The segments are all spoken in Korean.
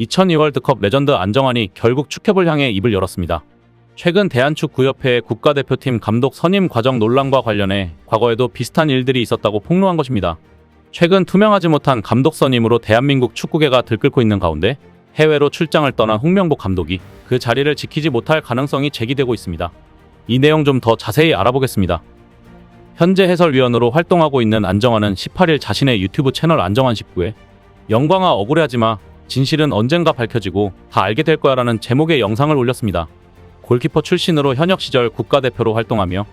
2002 월드컵 레전드 안정환이 결국 축협을 향해 입을 열었습니다. 최근 대한축구협회의 국가대표팀 감독 선임 과정 논란과 관련해 과거에도 비슷한 일들이 있었다고 폭로한 것입니다. 최근 투명하지 못한 감독 선임으로 대한민국 축구계가 들끓고 있는 가운데 해외로 출장을 떠난 홍명보 감독이 그 자리를 지키지 못할 가능성이 제기되고 있습니다. 이 내용 좀 더 자세히 알아보겠습니다. 현재 해설위원으로 활동하고 있는 안정환은 18일 자신의 유튜브 채널 안정환 19에 영광아 억울해하지 마 진실은 언젠가 밝혀지고 다 알게 될 거야라는 제목의 영상을 올렸습니다. 골키퍼 출신으로 현역 시절 국가대표로 활동하며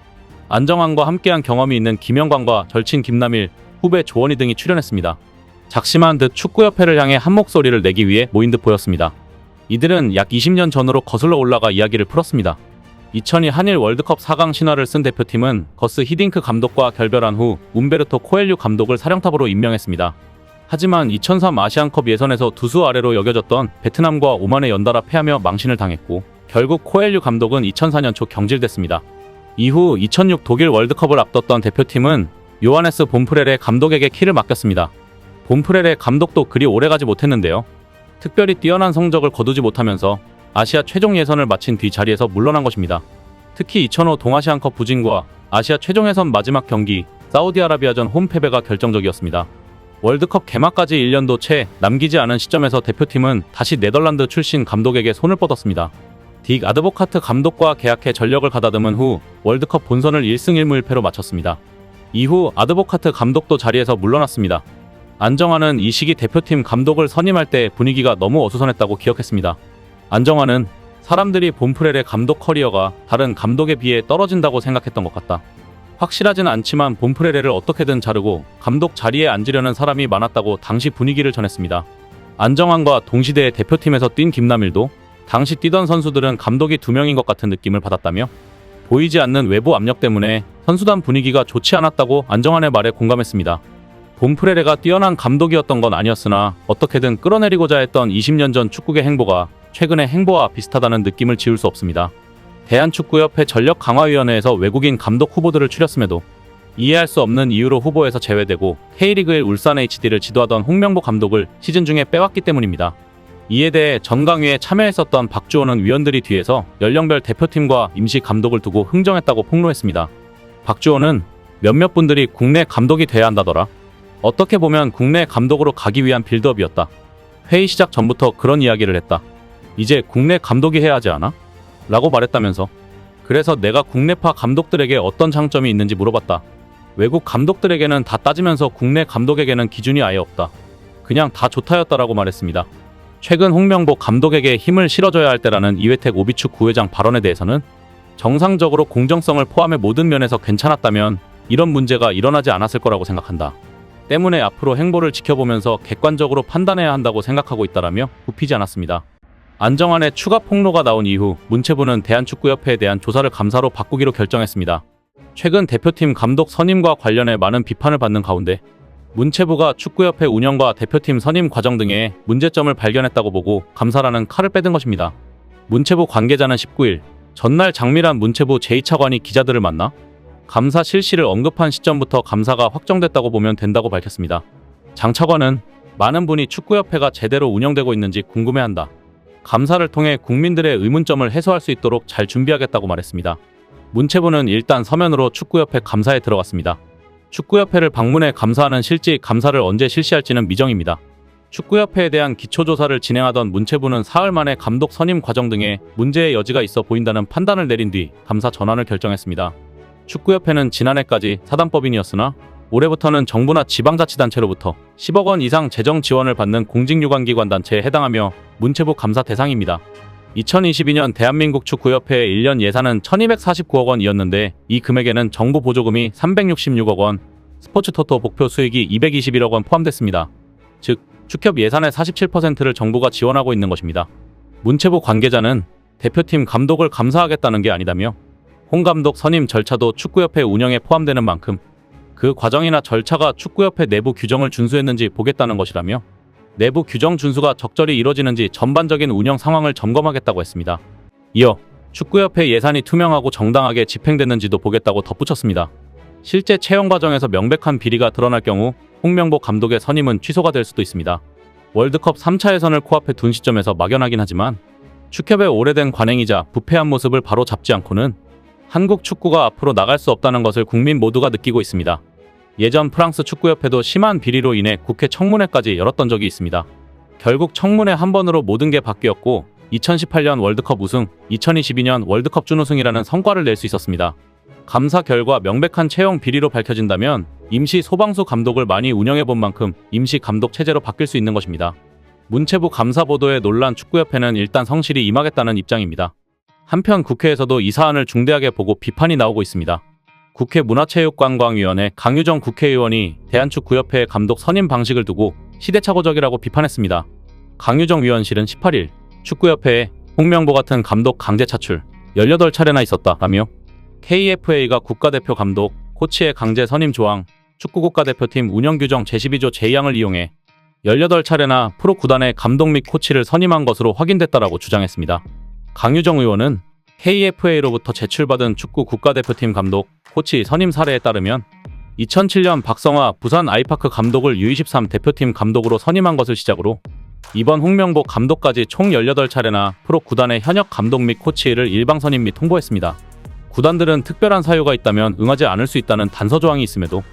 안정환과 함께한 경험이 있는 김영광과 절친 김남일, 후배 조원희 등이 출연했습니다. 작심한 듯 축구협회를 향해 한 목소리를 내기 위해 모인 듯 보였습니다. 이들은 약 20년 전으로 거슬러 올라가 이야기를 풀었습니다. 2002 한일 월드컵 4강 신화를 쓴 대표팀은 거스 히딩크 감독과 결별한 후 움베르토 코엘류 감독을 사령탑으로 임명했습니다. 하지만 2003 아시안컵 예선에서 두 수 아래로 여겨졌던 베트남과 오만에 연달아 패하며 망신을 당했고 결국 코엘류 감독은 2004년 초 경질됐습니다. 이후 2006 독일 월드컵을 앞뒀던 대표팀은 요하네스 본프렐의 감독에게 키를 맡겼습니다. 본프렐의 감독도 그리 오래가지 못했는데요. 특별히 뛰어난 성적을 거두지 못하면서 아시아 최종 예선을 마친 뒤 자리에서 물러난 것입니다. 특히 2005 동아시안컵 부진과 아시아 최종 예선 마지막 경기 사우디아라비아전 홈 패배가 결정적이었습니다. 월드컵 개막까지 1년도 채 남기지 않은 시점에서 대표팀은 다시 네덜란드 출신 감독에게 손을 뻗었습니다. 딕 아드보카트 감독과 계약해 전력을 가다듬은 후 월드컵 본선을 1승 1무 1패로 마쳤습니다. 이후 아드보카트 감독도 자리에서 물러났습니다. 안정환은 이 시기 대표팀 감독을 선임할 때 분위기가 너무 어수선했다고 기억했습니다. 안정환은 사람들이 본프렐의 감독 커리어가 다른 감독에 비해 떨어진다고 생각했던 것 같다. 확실하진 않지만 본프레레를 어떻게든 자르고 감독 자리에 앉으려는 사람이 많았다고 당시 분위기를 전했습니다. 안정환과 동시대의 대표팀에서 뛴 김남일도 당시 뛰던 선수들은 감독이 두 명인 것 같은 느낌을 받았다며 보이지 않는 외부 압력 때문에 선수단 분위기가 좋지 않았다고 안정환의 말에 공감했습니다. 본프레레가 뛰어난 감독이었던 건 아니었으나 어떻게든 끌어내리고자 했던 20년 전 축구계 행보가 최근의 행보와 비슷하다는 느낌을 지울 수 없습니다. 대한축구협회 전력강화위원회에서 외국인 감독 후보들을 추렸음에도 이해할 수 없는 이유로 후보에서 제외되고 K리그의 울산 HD를 지도하던 홍명보 감독을 시즌 중에 빼왔기 때문입니다. 이에 대해 전강위에 참여했었던 박주호는 위원들이 뒤에서 연령별 대표팀과 임시 감독을 두고 흥정했다고 폭로했습니다. 박주호는 몇몇 분들이 국내 감독이 돼야 한다더라. 어떻게 보면 국내 감독으로 가기 위한 빌드업이었다. 회의 시작 전부터 그런 이야기를 했다. 이제 국내 감독이 해야 하지 않아? 라고 말했다면서 그래서 내가 국내파 감독들에게 어떤 장점이 있는지 물어봤다. 외국 감독들에게는 다 따지면서 국내 감독에게는 기준이 아예 없다. 그냥 다 좋다였다라고 말했습니다. 최근 홍명보 감독에게 힘을 실어줘야 할 때라는 이회택 오비축 구회장 발언에 대해서는 정상적으로 공정성을 포함해 모든 면에서 괜찮았다면 이런 문제가 일어나지 않았을 거라고 생각한다. 때문에 앞으로 행보를 지켜보면서 객관적으로 판단해야 한다고 생각하고 있다라며 굽히지 않았습니다. 안정환의 추가 폭로가 나온 이후 문체부는 대한축구협회에 대한 조사를 감사로 바꾸기로 결정했습니다. 최근 대표팀 감독 선임과 관련해 많은 비판을 받는 가운데 문체부가 축구협회 운영과 대표팀 선임 과정 등에 문제점을 발견했다고 보고 감사라는 칼을 빼든 것입니다. 문체부 관계자는 19일 전날 장미란 문체부 제2차관이 기자들을 만나 감사 실시를 언급한 시점부터 감사가 확정됐다고 보면 된다고 밝혔습니다. 장 차관은 많은 분이 축구협회가 제대로 운영되고 있는지 궁금해한다. 감사를 통해 국민들의 의문점을 해소할 수 있도록 잘 준비하겠다고 말했습니다. 문체부는 일단 서면으로 축구협회 감사에 들어갔습니다. 축구협회를 방문해 감사하는 실지 감사를 언제 실시할지는 미정입니다. 축구협회에 대한 기초조사를 진행하던 문체부는 사흘 만에 감독 선임 과정 등에 문제의 여지가 있어 보인다는 판단을 내린 뒤 감사 전환을 결정했습니다. 축구협회는 지난해까지 사단법인이었으나 올해부터는 정부나 지방자치단체로부터 10억 원 이상 재정 지원을 받는 공직유관기관 단체에 해당하며 문체부 감사 대상입니다. 2022년 대한민국 축구협회의 1년 예산은 1249억 원이었는데 이 금액에는 정부 보조금이 366억 원, 스포츠 토토 목표 수익이 221억 원 포함됐습니다. 즉, 축협 예산의 47%를 정부가 지원하고 있는 것입니다. 문체부 관계자는 대표팀 감독을 감사하겠다는 게 아니다며 홍 감독 선임 절차도 축구협회 운영에 포함되는 만큼 그 과정이나 절차가 축구협회 내부 규정을 준수했는지 보겠다는 것이라며 내부 규정 준수가 적절히 이뤄지는지 전반적인 운영 상황을 점검하겠다고 했습니다. 이어 축구협회 예산이 투명하고 정당하게 집행됐는지도 보겠다고 덧붙였습니다. 실제 채용 과정에서 명백한 비리가 드러날 경우 홍명보 감독의 선임은 취소가 될 수도 있습니다. 월드컵 3차 예선을 코앞에 둔 시점에서 막연하긴 하지만 축협의 오래된 관행이자 부패한 모습을 바로 잡지 않고는 한국 축구가 앞으로 나갈 수 없다는 것을 국민 모두가 느끼고 있습니다. 예전 프랑스 축구협회도 심한 비리로 인해 국회 청문회까지 열었던 적이 있습니다. 결국 청문회 한 번으로 모든 게 바뀌었고 2018년 월드컵 우승, 2022년 월드컵 준우승이라는 성과를 낼 수 있었습니다. 감사 결과 명백한 채용 비리로 밝혀진다면 임시 소방수 감독을 많이 운영해 본 만큼 임시 감독 체제로 바뀔 수 있는 것입니다. 문체부 감사 보도에 논란 축구협회는 일단 성실히 임하겠다는 입장입니다. 한편 국회에서도 이 사안을 중대하게 보고 비판이 나오고 있습니다. 국회 문화체육관광위원회 강유정 국회의원이 대한축구협회의 감독 선임 방식을 두고 시대착오적이라고 비판했습니다. 강유정 위원실은 18일 축구협회에 홍명보 같은 감독 강제 차출 18차례나 있었다라며 KFA가 국가대표 감독, 코치의 강제 선임 조항, 축구 국가대표팀 운영 규정 제12조 제2항을 이용해 18차례나 프로 구단의 감독 및 코치를 선임한 것으로 확인됐다라고 주장했습니다. 강유정 의원은 KFA로부터 제출받은 축구 국가대표팀 감독, 코치 선임 사례에 따르면 2007년 박성화 부산 아이파크 감독을 U23 대표팀 감독으로 선임한 것을 시작으로 이번 홍명보 감독까지 총 18차례나 프로 구단의 현역 감독 및 코치를 일방 선임 및 통보했습니다. 구단들은 특별한 사유가 있다면 응하지 않을 수 있다는 단서 조항이 있음에도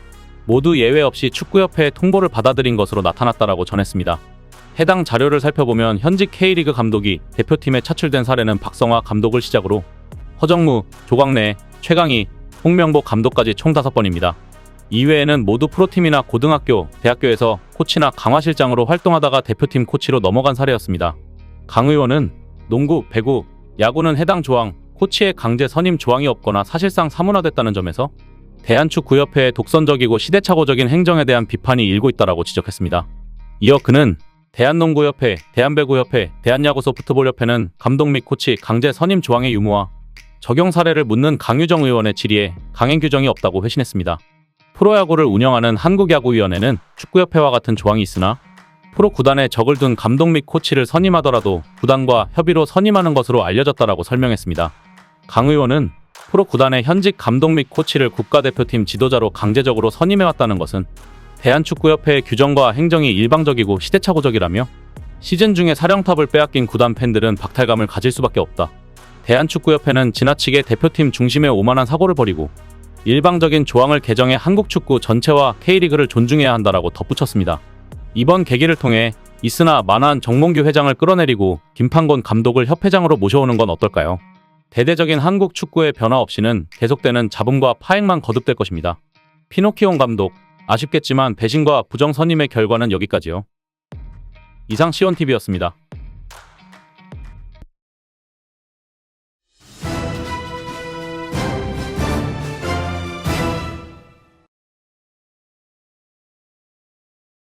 모두 예외 없이 축구협회의 통보를 받아들인 것으로 나타났다라고 전했습니다. 해당 자료를 살펴보면 현직 K리그 감독이 대표팀에 차출된 사례는 박성화 감독을 시작으로 허정무, 조광래, 최강희, 홍명보 감독까지 총 5번입니다. 이외에는 모두 프로팀이나 고등학교, 대학교에서 코치나 강화실장으로 활동하다가 대표팀 코치로 넘어간 사례였습니다. 강 의원은 농구, 배구, 야구는 해당 조항, 코치의 강제 선임 조항이 없거나 사실상 사문화됐다는 점에서 대한축구협회의 독선적이고 시대착오적인 행정에 대한 비판이 일고 있다라고 지적했습니다. 이어 그는 대한농구협회, 대한배구협회, 대한야구소프트볼협회는 감독 및 코치 강제 선임 조항의 유무와 적용 사례를 묻는 강유정 의원의 질의에 강행 규정이 없다고 회신했습니다. 프로야구를 운영하는 한국야구위원회는 축구협회와 같은 조항이 있으나 프로 구단에 적을 둔 감독 및 코치를 선임하더라도 구단과 협의로 선임하는 것으로 알려졌다라고 설명했습니다. 강 의원은 프로 구단의 현직 감독 및 코치를 국가대표팀 지도자로 강제적으로 선임해왔다는 것은 대한축구협회의 규정과 행정이 일방적이고 시대착오적이라며 시즌 중에 사령탑을 빼앗긴 구단 팬들은 박탈감을 가질 수밖에 없다. 대한축구협회는 지나치게 대표팀 중심의 오만한 사고를 벌이고 일방적인 조항을 개정해 한국 축구 전체와 K리그를 존중해야 한다라고 덧붙였습니다. 이번 계기를 통해 있으나 만한 정몽규 회장을 끌어내리고 김판곤 감독을 협회장으로 모셔오는 건 어떨까요? 대대적인 한국 축구의 변화 없이는 계속되는 잡음과 파행만 거듭될 것입니다. 피노키온 감독, 아쉽겠지만 배신과 부정 선임의 결과는 여기까지요. 이상 시온TV였습니다.